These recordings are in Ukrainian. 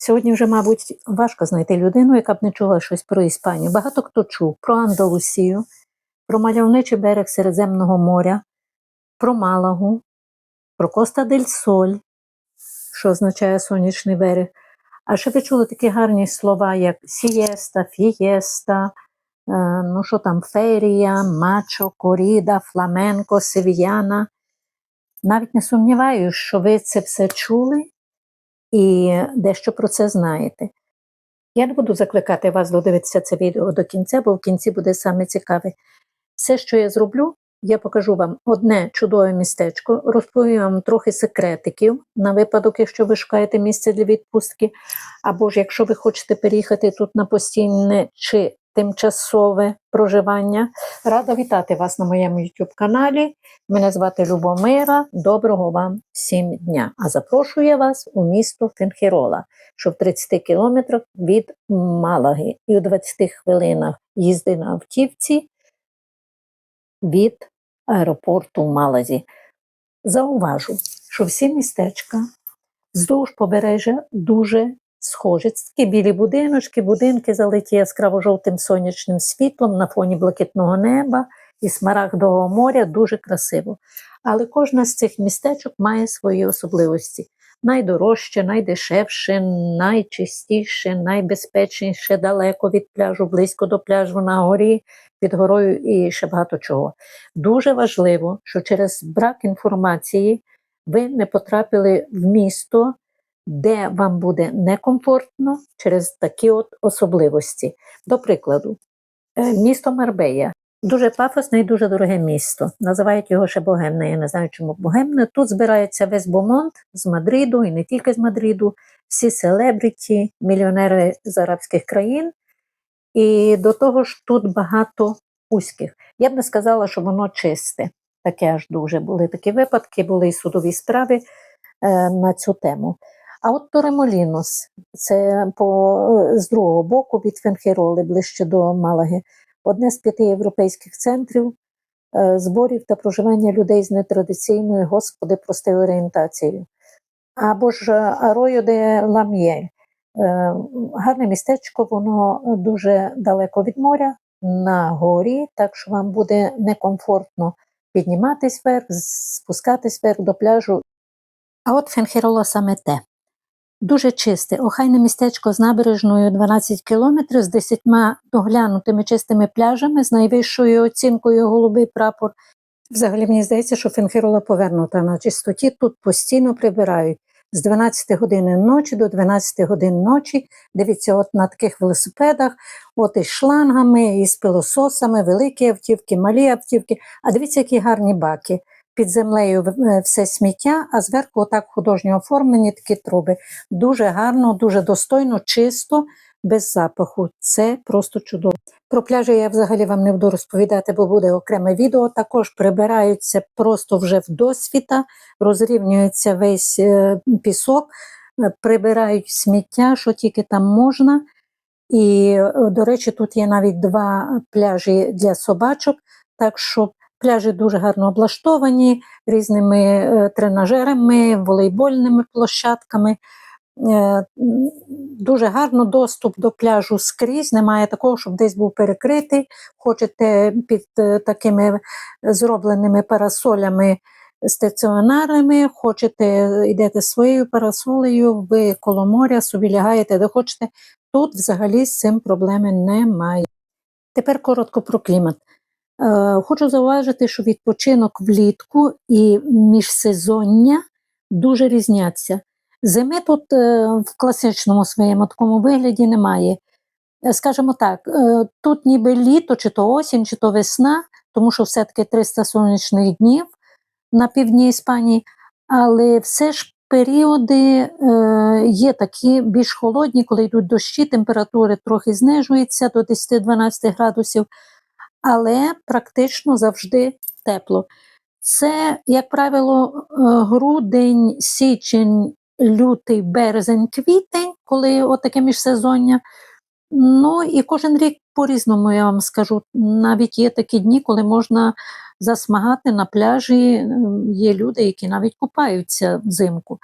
Сьогодні вже, мабуть, важко знайти людину, яка б не чула щось про Іспанію. Багато хто чув про Андалусію, про мальовничий берег Середземного моря, про Малагу, про Коста дель Соль, що означає сонячний берег. А ще ви чули такі гарні слова, як сієста, фієста, е, ну що там, ферія, мачо, коріда, фламенко, севіяна. Навіть не сумніваюся, що ви це все чули і дещо про це знаєте. Я не буду закликати вас додивитися це відео до кінця, бо в кінці буде саме цікаве. Все, що я зроблю, я покажу вам одне чудове містечко, розповім вам трохи секретиків на випадок, якщо ви шукаєте місце для відпустки, або ж якщо ви хочете переїхати тут на постійне чи тимчасове проживання. Рада вітати вас на моєму YouTube каналі. Мене звати Любомира. Доброго вам всім дня! А запрошую вас у місто Фенхерола, що в 30 кілометрах від Малаги і у 20 хвилинах їзди на автівці від аеропорту Малазі. Зауважу, що всі містечка вздовж побережжя дуже схожі. Такі білі будиночки, будинки залиті яскраво жовтим сонячним світлом на фоні блакитного неба і смарагдового моря дуже красиво. Але кожна з цих містечок має свої особливості. Найдорожче, найдешевше, найчистіше, найбезпечніше далеко від пляжу, близько до пляжу на горі, під горою і ще багато чого. Дуже важливо, що через брак інформації ви не потрапили в місто, де вам буде некомфортно через такі от особливості. До прикладу, е, місто Марбея. Дуже пафосне і дуже дороге місто. Називають його ще Богемне. Я не знаю, чому Богемне. Тут збирається весь Бомонт з Мадриду і не тільки з Мадриду, всі селебриті, мільйонери з арабських країн. І до того ж тут багато узьких. Я б не сказала, що воно чисте. Таке аж дуже були такі випадки, були і судові справи е, на цю тему. А от Торемолінос, це по, з другого боку від Фенхероли, ближче до Малаги, одне з п'яти європейських центрів е, зборів та проживання людей з нетрадиційною, господи, простою орієнтацією. Або ж Аройо де Лам'єль. Е, гарне містечко, воно дуже далеко від моря, на горі, так що вам буде некомфортно підніматись вверх, спускатись вверх до пляжу. А от Фенхерола саме те. Дуже чисте, охайне містечко з набережною 12 кілометрів з 10 доглянутими чистими пляжами, з найвищою оцінкою голубий прапор. Взагалі мені здається, що Фенхерола повернута на чистоті. Тут постійно прибирають з 12 години ночі до 12 годин ночі. Дивіться, от на таких велосипедах, от із шлангами, із пилососами, великі автівки, малі автівки. А дивіться, які гарні баки. Під землею е, все сміття, а зверху отак художньо оформлені такі труби. Дуже гарно, дуже достойно, чисто, без запаху. Це просто чудово. Про пляжі я взагалі вам не буду розповідати, бо буде окреме відео. Також прибираються просто вже в досвіта, розрівнюється весь е, пісок, е, прибирають сміття, що тільки там можна. І, до речі, тут є навіть два пляжі для собачок. Так що Пляжі дуже гарно облаштовані різними е, тренажерами, волейбольними площадками. Е, дуже гарно доступ до пляжу скрізь. Немає такого, щоб десь був перекритий. Хочете під е, такими зробленими парасолями стаціонарами, хочете йдете своєю парасолею, ви коло моря собі лягаєте, де хочете. Тут взагалі з цим проблеми немає. Тепер коротко про клімат. Е, хочу зауважити, що відпочинок влітку і міжсезоння дуже різняться. Зими тут е, в класичному своєму такому вигляді немає. Е, скажімо так, тут ніби літо, чи то осінь, чи то весна, тому що все-таки 300 сонячних днів на півдні Іспанії, але все ж періоди є такі більш холодні, коли йдуть дощі, температури трохи знижуються до 10-12 градусів але практично завжди тепло. Це, як правило, е, грудень, січень, лютий, березень, квітень, коли отаке міжсезоння. Ну і кожен рік по-різному я вам скажу. Навіть є такі дні, коли можна засмагати на пляжі. Є люди, які навіть купаються взимку.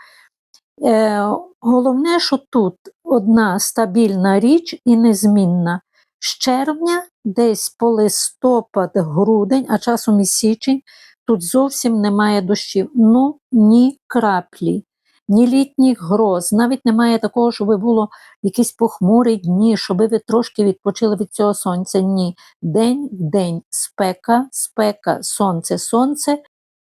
Е, Головне, що тут одна стабільна річ і незмінна. З червня, десь по листопад, грудень, а часом і січень, тут зовсім немає дощів. Ну, ні краплі, ні літніх гроз. Навіть немає такого, щоб було якісь похмурі дні, щоб ви трошки відпочили від цього сонця. Ні. День в день спека, спека, сонце, сонце.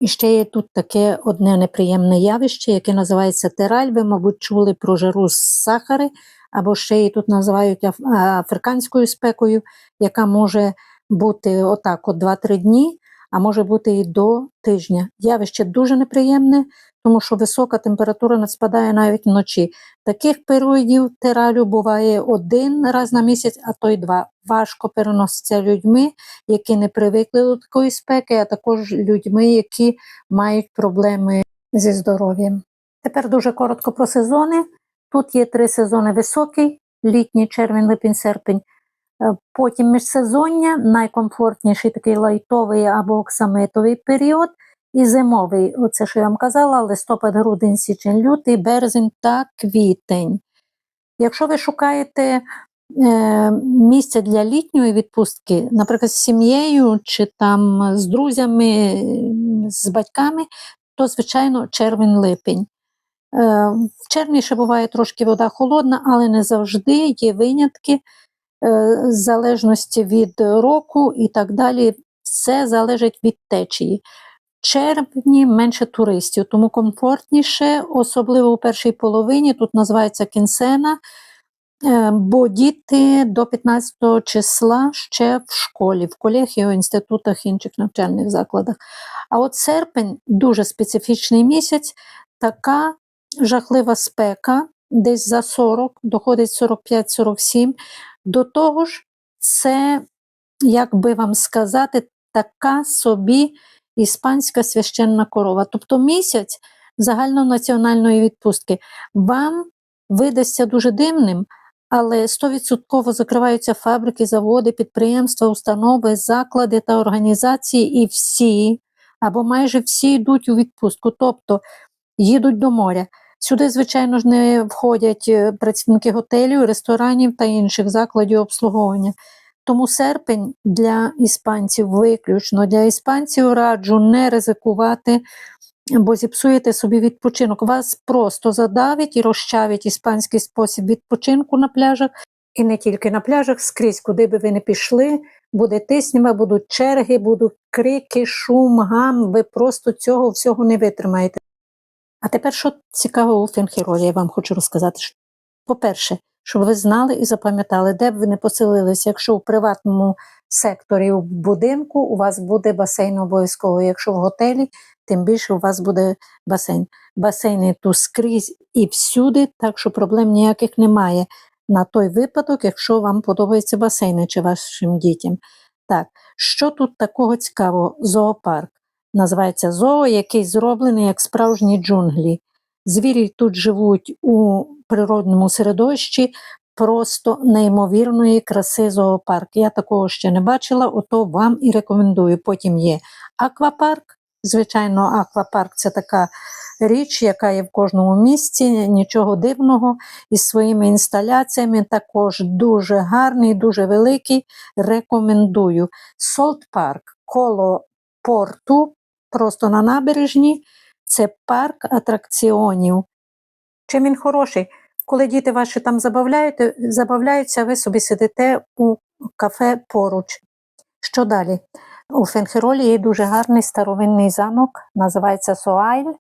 І ще є тут таке одне неприємне явище, яке називається тираль. Ви, мабуть, чули про жару з сахари, або ще її тут називають аф- африканською спекою, яка може бути отак от 2-3 дні, а може бути і до тижня. Явище дуже неприємне, тому що висока температура не спадає навіть вночі. Таких періодів тиралю буває один раз на місяць, а то й два. Важко переноситься людьми, які не привикли до такої спеки, а також людьми, які мають проблеми зі здоров'ям. Тепер дуже коротко про сезони. Тут є три сезони: високий, літній, червень, липень, серпень. Е, Потім міжсезоння, найкомфортніший такий лайтовий або оксамитовий період, і зимовий, оце що я вам казала, листопад, грудень, січень, лютий, березень та квітень. Якщо ви шукаєте е, місце для літньої відпустки, наприклад, з сім'єю чи там з друзями, з батьками, то, звичайно, червень-липень. Е, В червні ще буває трошки вода холодна, але не завжди є винятки, в залежності від року і так далі. Все залежить від течії. Червні менше туристів, тому комфортніше, особливо у першій половині, тут називається кінсена, е, бо діти до 15 числа ще в школі, в колегіо, інститутах, інших навчальних закладах. А от серпень дуже специфічний місяць, така жахлива спека, десь за 40, доходить 45-47. До того ж, це, як би вам сказати, така собі іспанська священна корова. Тобто місяць загальнонаціональної відпустки вам видасться дуже дивним, але 100% закриваються фабрики, заводи, підприємства, установи, заклади та організації, і всі, або майже всі йдуть у відпустку, тобто їдуть до моря. Сюди, звичайно ж, не входять е, працівники готелів, ресторанів та інших закладів обслуговування. Тому серпень для іспанців виключно для іспанців раджу не ризикувати, бо зіпсуєте собі відпочинок. Вас просто задавить і розчавить іспанський спосіб відпочинку на пляжах, і не тільки на пляжах, скрізь, куди би ви не пішли, буде тиснява, будуть черги, будуть крики, шум, гам. Ви просто цього всього не витримаєте. А тепер, що цікавого у Фенхіролі, я вам хочу розказати. По-перше, щоб ви знали і запам'ятали, де б ви не поселилися, якщо в приватному секторі в будинку у вас буде басейн обов'язково. Якщо в готелі, тим більше у вас буде басейн. Басейни тут скрізь і всюди, так що проблем ніяких немає на той випадок, якщо вам подобаються басейни чи вашим дітям. Так, що тут такого цікавого? Зоопарк. Називається зоо, який зроблений як справжні джунглі. Звірі тут живуть у природному середовищі, просто неймовірної краси зоопарк. Я такого ще не бачила, ото вам і рекомендую. Потім є аквапарк. Звичайно, аквапарк це така річ, яка є в кожному місті, нічого дивного, із своїми інсталяціями, також дуже гарний, дуже великий. Рекомендую. Солт парк коло порту, просто на набережні. Це парк атракціонів. Чим він хороший? Коли діти ваші там забавляються, ви собі сидите у кафе поруч. Що далі? У Фенхеролі є дуже гарний старовинний замок, називається Соайль,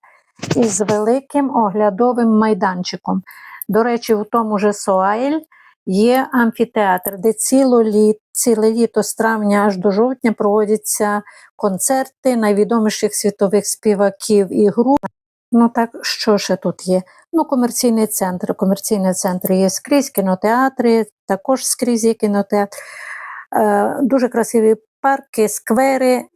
із великим оглядовим майданчиком. До речі, у тому же Соайль є амфітеатр, де ціло літ, ціле літо з травня аж до жовтня проводяться концерти найвідоміших світових співаків і груп. Ну так, що ще тут є? Ну, комерційний центр. Комерційний центр є скрізь, кінотеатри, також скрізь є кінотеатр. Е, дуже красиві парки, сквери, е,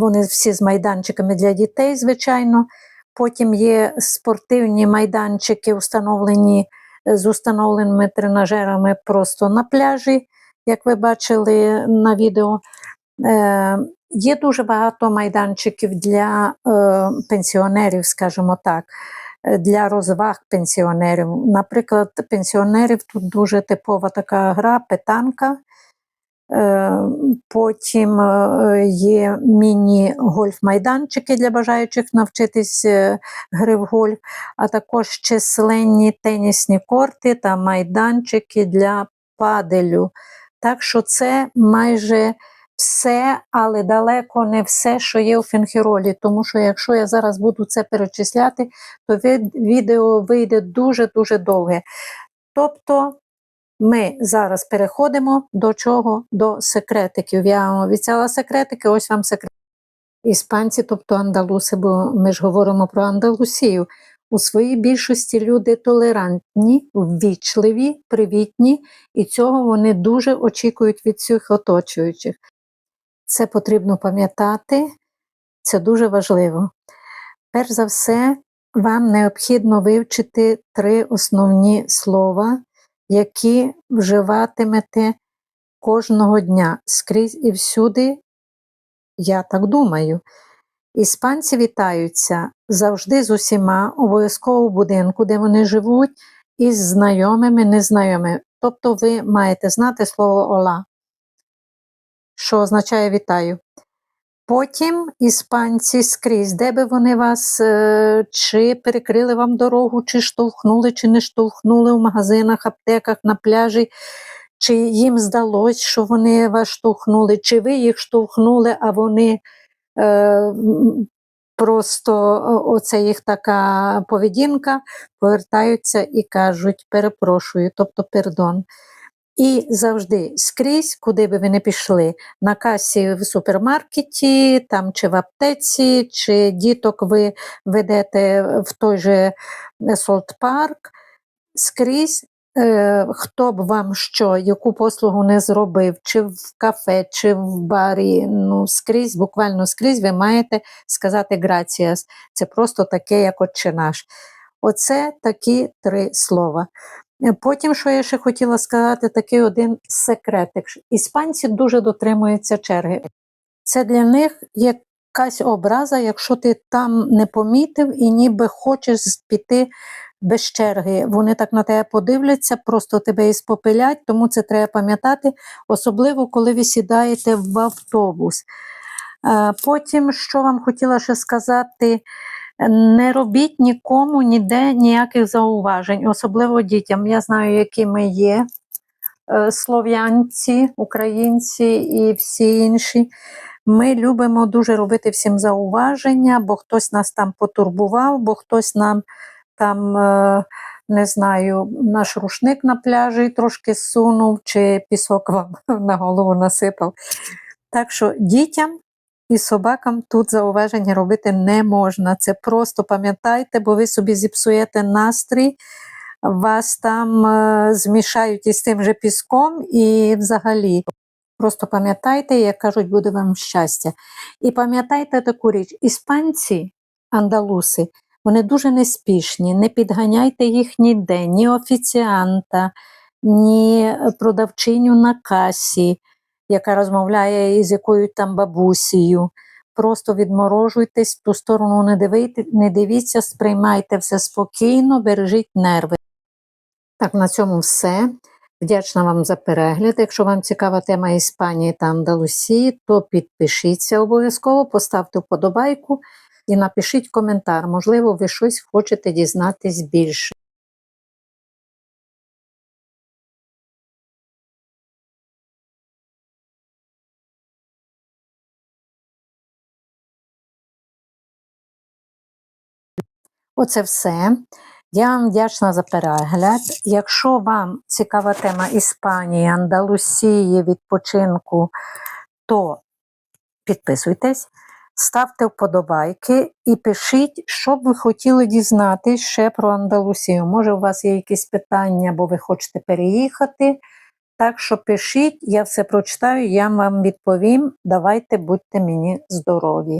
вони всі з майданчиками для дітей, звичайно. Потім є спортивні майданчики, установлені з установленими тренажерами просто на пляжі, як ви бачили на відео. Е, Є дуже багато майданчиків для е, пенсіонерів, скажімо так. для розваг пенсіонерів. Наприклад, пенсіонерів тут дуже типова така гра, питанка. Е, Потім е, є міні-гольф-майданчики для бажаючих навчитись е, гри в гольф, а також численні тенісні корти та майданчики для паделю. Так що це майже все, але далеко не все, що є у Фінхіролі. Тому що якщо я зараз буду це перечисляти, то відео вийде дуже-дуже довге. Тобто ми зараз переходимо до чого? До секретиків. Я вам обіцяла секретики, ось вам секрет. Іспанці, тобто андалуси, бо ми ж говоримо про Андалусію. У своїй більшості люди толерантні, ввічливі, привітні, і цього вони дуже очікують від всіх оточуючих. Це потрібно пам'ятати, це дуже важливо. Перш за все, вам необхідно вивчити три основні слова, які вживатимете кожного дня скрізь і всюди, я так думаю. Іспанці вітаються завжди з усіма, обов'язково в будинку, де вони живуть, із знайомими, незнайомими. Тобто ви маєте знати слово ола, що означає вітаю. Потім іспанці скрізь, де би вони вас е, чи перекрили вам дорогу, чи штовхнули, чи не штовхнули в магазинах, аптеках, на пляжі, чи їм здалось, що вони вас штовхнули, чи ви їх штовхнули, а вони е, просто оце їх така поведінка, повертаються і кажуть перепрошую, тобто пердон. І завжди скрізь, куди би ви не пішли, на касі в супермаркеті, там чи в аптеці, чи діток ви ведете в той же Солт-парк, скрізь, е, хто б вам що, яку послугу не зробив, чи в кафе, чи в барі, ну скрізь, буквально скрізь, ви маєте сказати граціас. Це просто таке, як отче наш. Оце такі три слова. Потім, що я ще хотіла сказати, такий один секретик. Іспанці дуже дотримуються черги. Це для них якась образа, якщо ти там не помітив і ніби хочеш піти без черги. Вони так на тебе подивляться, просто тебе і спопилять, тому це треба пам'ятати, особливо коли ви сідаєте в автобус. Е, Потім, що вам хотіла ще сказати, не робіть нікому ніде ніяких зауважень, особливо дітям. Я знаю, які ми є е, слов'янці, українці і всі інші. Ми любимо дуже робити всім зауваження, бо хтось нас там потурбував, бо хтось нам там, е, не знаю, наш рушник на пляжі трошки сунув, чи пісок вам на голову насипав. Так що дітям і собакам тут зауваження робити не можна. Це просто пам'ятайте, бо ви собі зіпсуєте настрій, вас там е, змішають із тим же піском і взагалі. Просто пам'ятайте, як кажуть, буде вам щастя. І пам'ятайте таку річ: іспанці, андалуси, вони дуже неспішні, не підганяйте їх ніде, ні офіціанта, ні продавчиню на касі, яка розмовляє із якою там бабусею. Просто відморожуйтесь, ту сторону не, дивите, не дивіться, сприймайте все спокійно, бережіть нерви. Так, на цьому все. Вдячна вам за перегляд. Якщо вам цікава тема Іспанії та Андалусії, то підпишіться обов'язково, поставте вподобайку і напишіть коментар. Можливо, ви щось хочете дізнатись більше. Оце все. Я вам вдячна за перегляд. Якщо вам цікава тема Іспанії, Андалусії, відпочинку, то підписуйтесь, ставте вподобайки і пишіть, що б ви хотіли дізнатись ще про Андалусію. Може, у вас є якісь питання, бо ви хочете переїхати. Так що пишіть, я все прочитаю, я вам відповім. Давайте будьте мені здорові.